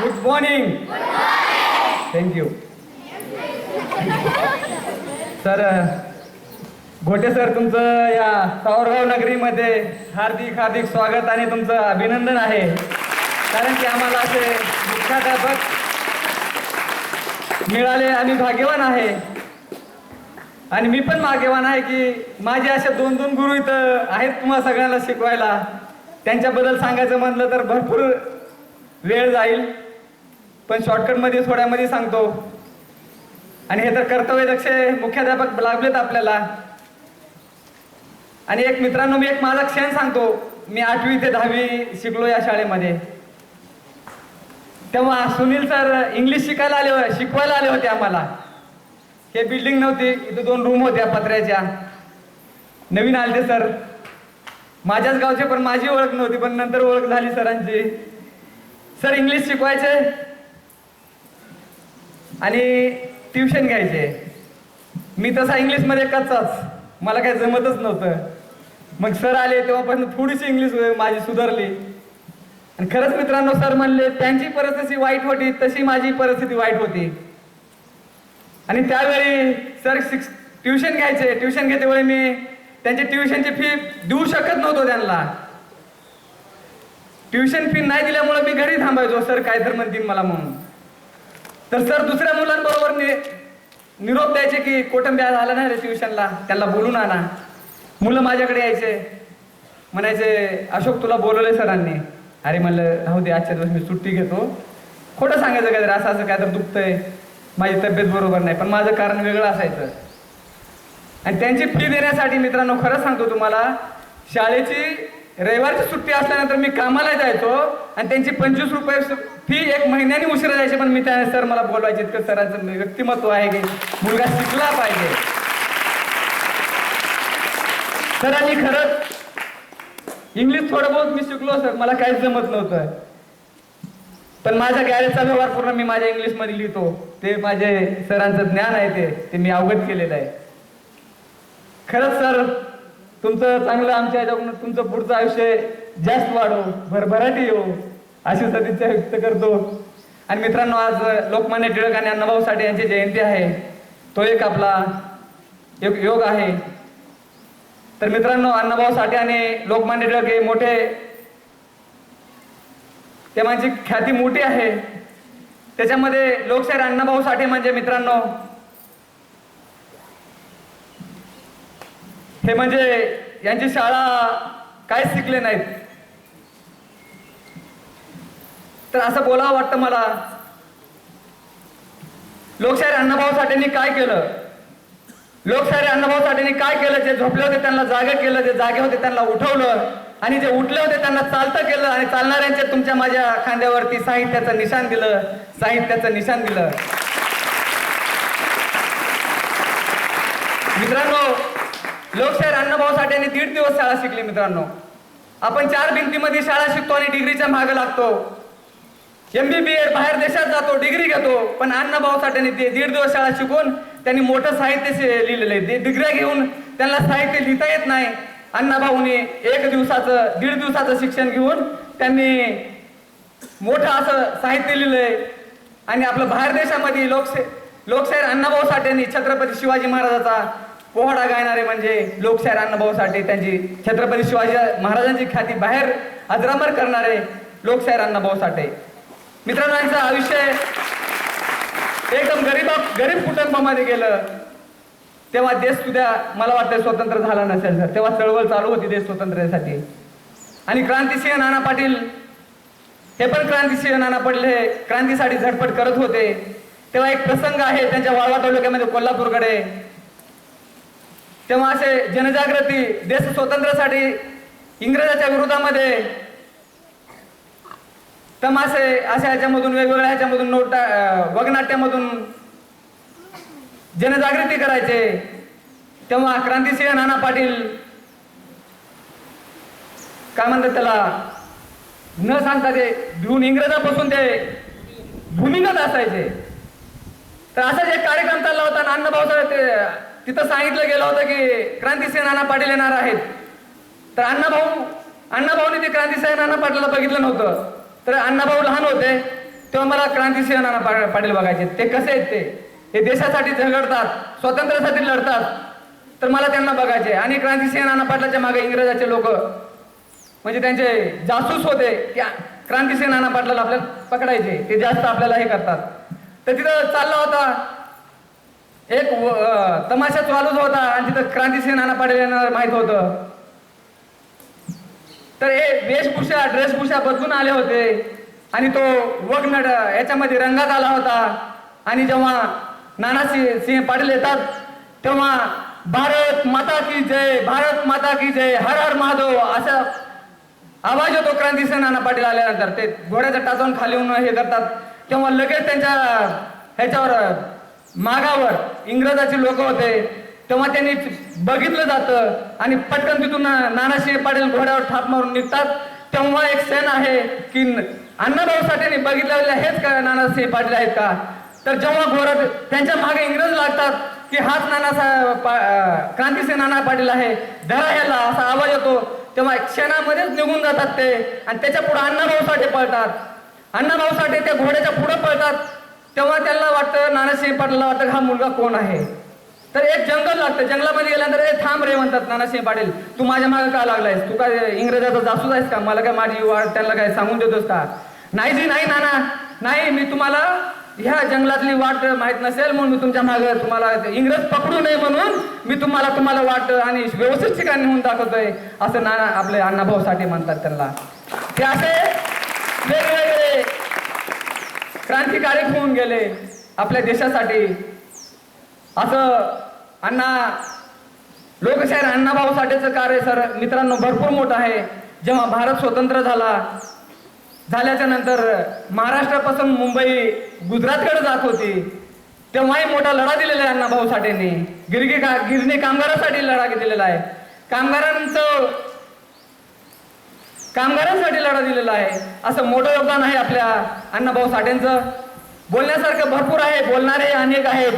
Good morning thank you sir Ghote sir तुमचं या सावरगाव नगरीमध्ये हार्दिक हार्दिक स्वागत आणि तुमचं अभिनंदन आहे. कारण की आम्हाला असे मुख्याध्यापक मिळाले आम्ही भाग्यवान आहे. आणि मी पण भाग्यवान आहे की माझे असे दोन दोन गुरु इथं आहेत तुम्हाला सगळ्यांना शिकवायला. त्यांच्याबद्दल सांगायचं म्हणलं तर भरपूर वेळ जाईल. पण शॉर्टकटमध्ये थोड्यामध्ये सांगतो. आणि हे तर कर्तव्य दक्ष मुख्याध्यापक लाभलेत आपल्याला. आणि एक मित्रांनो मी एक माझा क्षण सांगतो. मी आठवी ते दहावी शिकलो या शाळेमध्ये. तेव्हा सुनील सर इंग्लिश शिकायला आले होते शिकवायला आले होते आम्हाला. हे बिल्डिंग नव्हती. इथं दोन रूम होत्या पत्र्याच्या. नवीन आले सर. माझ्याच गावचे पण माझी ओळख नव्हती पण नंतर ओळख झाली सरांची. सर इंग्लिश शिकवायचे. आणि ट्युशन घ्यायचे. मी तसा इंग्लिशमध्ये कच्चाच. मला काही जमतच नव्हतं. मग सर आले तेव्हापासून थोडीशी इंग्लिश माझी सुधारली. आणि खरंच मित्रांनो सर म्हणले त्यांची परिस्थिती वाईट होती तशी माझी परिस्थिती वाईट होती. आणि त्यावेळी सर शिक्ष ट्युशन घ्यायचे. ट्युशन घेतेवेळी मी त्यांची ट्युशनची फी देऊ शकत नव्हतो त्यांना. ट्युशन फी नाही दिल्यामुळे मी घरी थांबायचो सर काय तर म्हणतील मला म्हणून. तर सर दुसऱ्या मुलांबरोबर नि निरोप द्यायचे की कोटंब्या झाला नाही रे ट्युशनला त्याला बोलून आणा. मुलं माझ्याकडे यायचे. म्हणायचे अशोक तुला बोलवले सरांनी. अरे म्हणलं राहू दे आजच्या दिवस मी सुट्टी घेतो. खोटं सांगायचं काय तर असं असं काय तर दुखतंय. माझी तब्येत बरोबर नाही पण माझं कारण वेगळं असायचं. आणि त्यांची फी देण्यासाठी मित्रांनो खरं सांगतो तुम्हाला शाळेची रविवारची सुट्टी असल्यानंतर मी कामाला जायचो आणि त्यांची पंचवीस रुपये फी एक महिन्याने उशिरा जायची पण मी त्या सर मला बोलवायचे इतकं सरांचं व्यक्तिमत्व आहे की मुलगा शिकला पाहिजे. सरांनी खरंच इंग्लिश थोडं बहुत मी शिकलो सर. मला काहीच जमत नव्हतं. पण माझ्या गॅरेजचा व्यवहार पूर्ण मी माझ्या इंग्लिशमध्ये लिहितो. ते माझे सरांचं ज्ञान आहे ते ते मी अवगत केलेलं आहे. खरंच सर तुमचं चांगलं आमच्या याच्याकडून तुमचं पुढचं आयुष्य जास्त वाढो भरभराटी येऊ अशी सदिच्छा व्यक्त करतो. आणि मित्रांनो आज लोकमान्य टिळक आणि अण्णाभाऊ साठे यांची जयंती आहे. तो एक आपला एक योग आहे. तर मित्रांनो अण्णाभाऊ साठे आणि लोकमान्य टिळक हे मोठे ते माझी ख्याती मोठी आहे. त्याच्यामध्ये लोकशाहीर अण्णाभाऊ साठे म्हणजे मित्रांनो हे म्हणजे यांची शाळा काहीच शिकले नाहीत? तर असं बोलावं वाटतं मला. लोकशाहीर अण्णाभाऊ साठेंनी काय केलं? लोकशाहीर अण्णाभाऊ साठेंनी काय केलं? जे झोपले होते त्यांना जागे केलं जे जागे होते त्यांना उठवलं आणि जे उठले होते त्यांना चालतं केलं आणि चालणाऱ्यांच्या तुमच्या माझ्या खांद्यावरती साहित्याचं निशाण दिलं साहित्याचं निशाण दिलं. मित्रांनो लोकशाहीर अण्णाभाऊ साठेंनी दीड दिवस शाळा शिकली मित्रांनो. आपण चार भिंतीमध्ये शाळा शिकतो आणि डिग्रीच्या मागे लागतो. एमबीबीए बाहेर देशात जातो डिग्री घेतो पण अण्णाभाऊ साठेंनी ते दीड दिवस शाळा शिकून त्यांनी मोठं साहित्य लिहिलेलं आहे. डिग्र्या घेऊन त्यांना साहित्य लिहिता येत नाही. अण्णाभाऊने एक दिवसाचं दीड दिवसाचं शिक्षण घेऊन त्यांनी मोठं असं साहित्य लिहिलंय आणि आपलं बाहेर देशामध्ये लोकशाही लोकशाहीर अण्णाभाऊ साठेंनी छत्रपती शिवाजी महाराजाचा पोहाडा गायणारे म्हणजे लोकशाहीर अण्णाभाऊ साठे त्यांची छत्रपती शिवाजी महाराजांची ख्याती बाहेर अजरामर करणारे लोकशाहीर अण्णाभाऊ साठे मित्रांनो यांचं आयुष्य एकदम गरीब गरीब कुटुंबामध्ये गेलं. तेव्हा देश सुद्धा मला वाटतं स्वतंत्र झाला नसेल सर तेव्हा चळवळ चालू होती देश स्वतंत्र्यासाठी आणि क्रांतिसिंह नाना पाटील हे पण क्रांतिसिंह नाना पाटील हे क्रांतीसाठी झटपट करत होते. तेव्हा एक प्रसंग आहे त्यांच्या वाळवा तालुक्यामध्ये कोल्हापूरकडे. तेव्हा असे जनजागृती देश स्वातंत्र्यासाठी इंग्रजाच्या विरोधामध्ये तमासे अशा ह्याच्यामधून वेगवेगळ्या ह्याच्यामधून नोटा वगनाट्यामधून जनजागृती करायचे. तेव्हा क्रांतिसिंह नाना पाटील काय म्हणतात त्याला? न सांगता ते घेऊन इंग्रजापासून ते भूमिगत असायचे. तर असाच एक कार्यक्रम चालला होता आणि अण्णाभाऊ साहेब ते तिथं सांगितलं गेलं होतं की क्रांतिसिंह नाना पाटील येणार आहेत. तर अण्णाभाऊ अण्णाभाऊने ते क्रांतिसिंह नाना पाटीलला बघितलं नव्हतं. तर अण्णाभाऊ लहान होते तेव्हा मला क्रांतिसिंह नाना पाटील बघायचे. ते कसे आहेत ते? हे देशासाठी झगडतात स्वातंत्र्यासाठी लढतात. तर मला त्यांना बघायचे. आणि क्रांतिसिंह नाना पाटलाच्या मागे इंग्रजाचे लोक म्हणजे त्यांचे जासूस होते की क्रांतिसिंह नाना पाटलाला आपल्याला पकडायचे. ते जास्त आपल्याला हे करतात. तर तिथं चालला होता एक तमाशा चालूच होता आणि तिथं क्रांतिसिंह नाना पाटील यांना माहीत होतं. तर हे वेशभूषा ड्रेसभूषा बदलून आले होते. आणि तो वगनड याच्यामध्ये रंगात आला होता. आणि जेव्हा नाना सिंह पाटील येतात तेव्हा भारत माता की जय भारत माता की जय हर हर महादेव असा आवाज येतो क्रांतिसिंह नाना पाटील आल्यानंतर. ते घोड्याच्या टाचून खाली होऊन हे करतात. तेव्हा लगेच त्यांच्या ह्याच्यावर मागावर इंग्रजाचे लोक होते. तेव्हा त्यांनी बघितलं जातं आणि पटकन तिथून नानासिंह पाटील घोड्यावर थाप मारून निघतात. तेव्हा एक सेन आहे की अण्णाभाऊ साठेने बघितलेले हेच का नानासिंह पाटील आहेत का? तर जेव्हा घोड्यात त्यांच्या मागे इंग्रज लागतात की हाच नाना क्रांतीसिंह नाना पाटील आहे धरा ह्याला असा आवाज येतो. तेव्हा क्षणामध्येच निघून जातात ते आणि त्याच्या पुढे अण्णाभाऊ साठे पळतात. अण्णाभाऊ साठे त्या घोड्याच्या पुढे पळतात. तेव्हा त्यांना वाटतं नानासिंह पाटीलला वाटतं हा मुलगा कोण आहे? तर एक जंगल लागतं. जंगलामध्ये गेल्यानंतर ए थांब रे म्हणतात नानासिंह पाटील. तू माझ्या मागे का लागलायस? तू काय इंग्रजाचा जासूस आहेस का? मला काय माझी वाट त्यांना काय सांगून देतोस का? नाही जी नाही नाना. नाही मी तुम्हाला ह्या जंगलातली वाट माहीत नसेल म्हणून मी तुमच्या मागे तुम्हाला इंग्रज पकडू नये म्हणून मी तुम्हाला तुम्हाला वाट आणि व्यवस्थित ठिकाणी होऊन दाखवतोय असं नाना आपले अण्णाभाऊ साठी म्हणतात त्यांना. ते असे वेगवेगळे क्रांतिकारक होऊन गेले आपल्या देशासाठी. असं अण्णा लोकशाहीर अण्णाभाऊ साठेचं कार्य सर मित्रांनो भरपूर मोठं आहे. जेव्हा भारत स्वतंत्र झाला झाल्याच्यानंतर महाराष्ट्रापासून मुंबई गुजरातकडे जात होती तेव्हाही मोठा लढा दिलेला आहे अण्णाभाऊ साठेंनी गिरगी का गिरणी कामगारांसाठी लढा दिलेला आहे. कामगारांचं कामगारांसाठी लढा दिलेला आहे. असं मोठं योगदान आहे आपल्या अण्णाभाऊ साठेंचं. बोलण्यासारखं भरपूर आहे बोलणारे अनेक आहेत.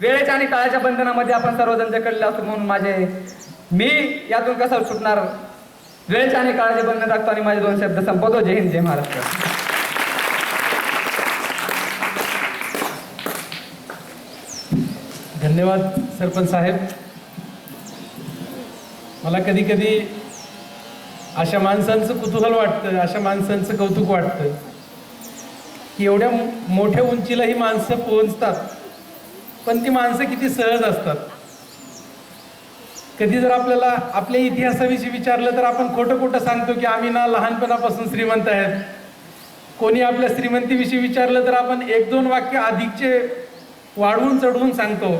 वेळेच्या आणि काळाच्या बंधनामध्ये आपण सर्वजण जकडले असतो म्हणून माझे मी यातून कसं सुटणार? वेळेच्या आणि काळाचे बंधन टाकतो आणि माझे दोन शब्द संपवतो. जय हिंद जय महाराष्ट्र. धन्यवाद सरपंच साहेब. मला कधी कधी अशा माणसांचं कुतूहल वाटतं अशा माणसांचं कौतुक वाटतं की एवढ्या मोठ्या उंचीला ही माणसं पोहोचतात पण ती माणसं किती सहज असतात. कधी जर आपल्याला आपल्या इतिहासाविषयी विचारलं तर आपण खोटं खोटं सांगतो की आम्ही ना लहानपणापासून श्रीमंत आहेत. कोणी आपल्या श्रीमंतीविषयी विचारलं तर आपण एक दोन वाक्य अधिकचे वाढवून चढवून सांगतो.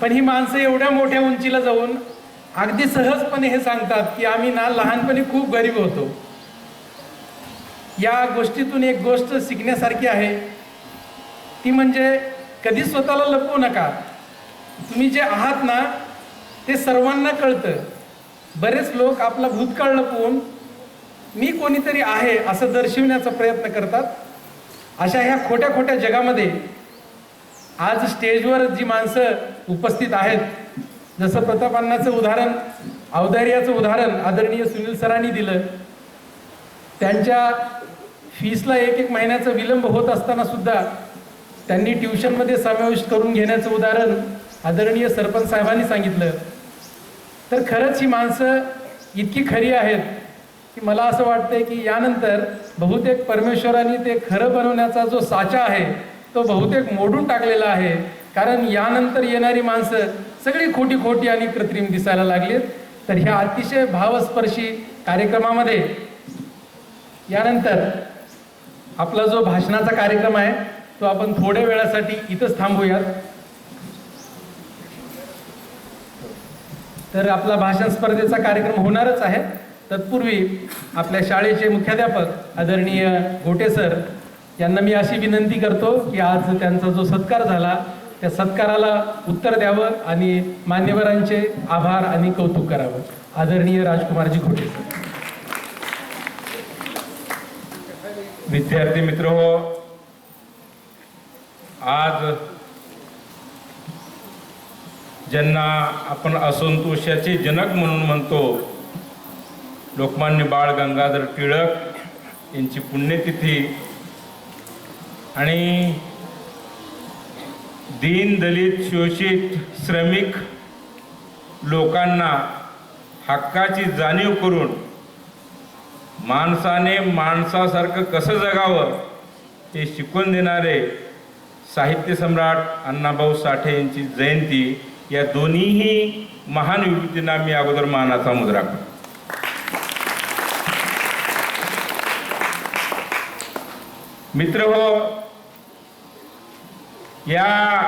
पण ही माणसं एवढ्या मोठ्या उंचीला जाऊन अगदी सहजपणे हे सांगतात की आम्ही ना लहानपणी खूप गरीब होतो. या गोष्टीतून एक गोष्ट शिकण्यासारखी आहे. ती म्हणजे कधी स्वतःला लपवू नका. तुम्ही जे आहात ना ते सर्वांना कळतं. बरेच लोक आपला भूतकाळ लपवून मी कोणीतरी आहे असं दर्शविण्याचा प्रयत्न करतात. अशा ह्या खोट्या खोट्या जगामध्ये आज स्टेजवर जी माणसं उपस्थित आहेत जसं प्रतापांनाचं उदाहरण अवधार्याचं उदाहरण आदरणीय सुनील सरांनी दिलं त्यांच्या फीसला एक एक महिन्याचा विलंब होत असताना सुद्धा त्यांनी ट्युशनमध्ये समावेश करून घेण्याचं उदाहरण आदरणीय सरपंच साहेबांनी सांगितलं. तर खरंच ही माणसं इतकी खरी आहेत की मला असं वाटतंय की यानंतर बहुतेक परमेश्वराने ते खरं बनवण्याचा जो साचा आहे तो बहुतेक मोडून टाकलेला आहे. कारण यानंतर येणारी माणसं सगळी खोटी खोटी आणि कृत्रिम दिसायला लागलीत. तर ह्या अतिशय भावस्पर्शी कार्यक्रमामध्ये यानंतर आपला जो भाषणाचा कार्यक्रम आहे तो आपण थोड्या वेळासाठी इथंच थांबूयात. तर आपला भाषण स्पर्धेचा कार्यक्रम होणारच आहे. तत्पूर्वी आपल्या शाळेचे मुख्याध्यापक आदरणीय घोटे सर यांना मी अशी विनंती करतो की आज त्यांचा जो सत्कार झाला त्या सत्काराला उत्तर द्यावं आणि मान्यवरांचे आभार आणि कौतुक करावं. आदरणीय राजकुमारजी खोटे विद्यार्थी मित्र हो आज ज्यांना आपण असंतोषाचे जनक म्हणून म्हणतो लोकमान्य बाळ गंगाधर टिळक यांची पुण्यतिथी आणि दीन दलित शोषित श्रमिक लोकांना हक्काची जाणीव करून माणसाने माणसासारखं कसं जगावं हे शिकवून देणारे साहित्य सम्राट अण्णाभाऊ साठे यांची जयंती या दोन्हीही महान विभूतींना मी अगोदर मानाचा मुद्रा करतो. मित्र हो या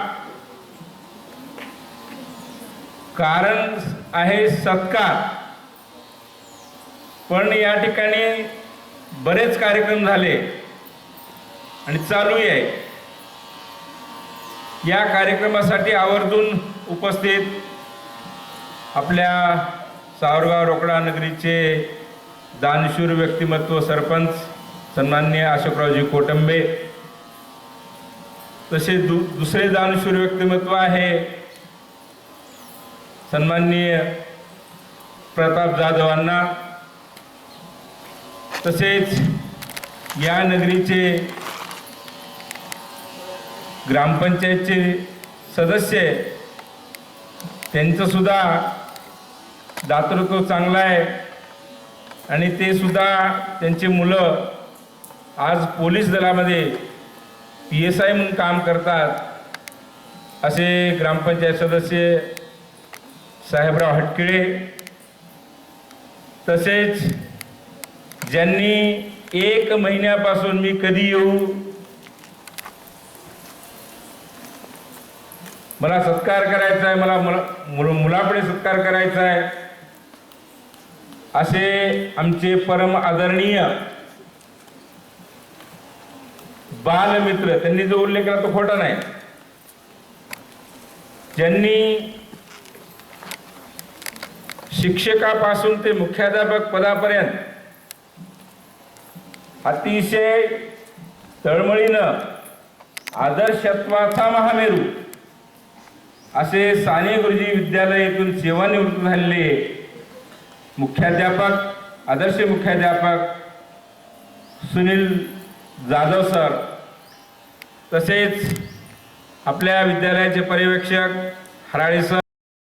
कारण आहे सत्कार. पण या ठिकाणी बरेच कार्यक्रम झाले आणि चालूही आहे. या कार्यक्रमासाठी आवर्जून उपस्थित आपल्या सावरगाव रोकडा नगरीचे दानशूर व्यक्तिमत्व सरपंच सन्माननीय अशोकरावजी कोटंबे तसे दु दुसरे दानशूर व्यक्तिमत्व आहे. सन्माननीय प्रताप जाधवांना. तसेच या नगरीचे ग्रामपंचायतचे सदस्य त्यांचं सुद्धा दातृत्व चांगलं आहे. आणि ते सुद्धा त्यांची मुलं आज पोलीस दलामध्ये पी एस आय म्हणून काम करतात. असे ग्रामपंचायत सदस्य साहेबराव हटकिळे. तसेच ज्यांनी एक महिन्यापासून मी कधी येऊ मला सत्कार करायचा आहे मला मुला मुल मुलापुढे सत्कार करायचा आहे असे आमचे परम आदरणीय बालमित्र त्यांनी जो उल्लेख केला तो खोटा नाही. ज्यांनी शिक्षकापासून ते मुख्याध्यापक पदापर्यंत अतिशय तळमळीनं आदर्शत्वाचा महामेरू असे साने गुरुजी विद्यालय येथून सेवानिवृत्त झालेले मुख्याध्यापक आदर्श मुख्याध्यापक सुनील जाधव सर तसेच आपल्या विद्यालयाचे पर्यवेक्षक हराळे सर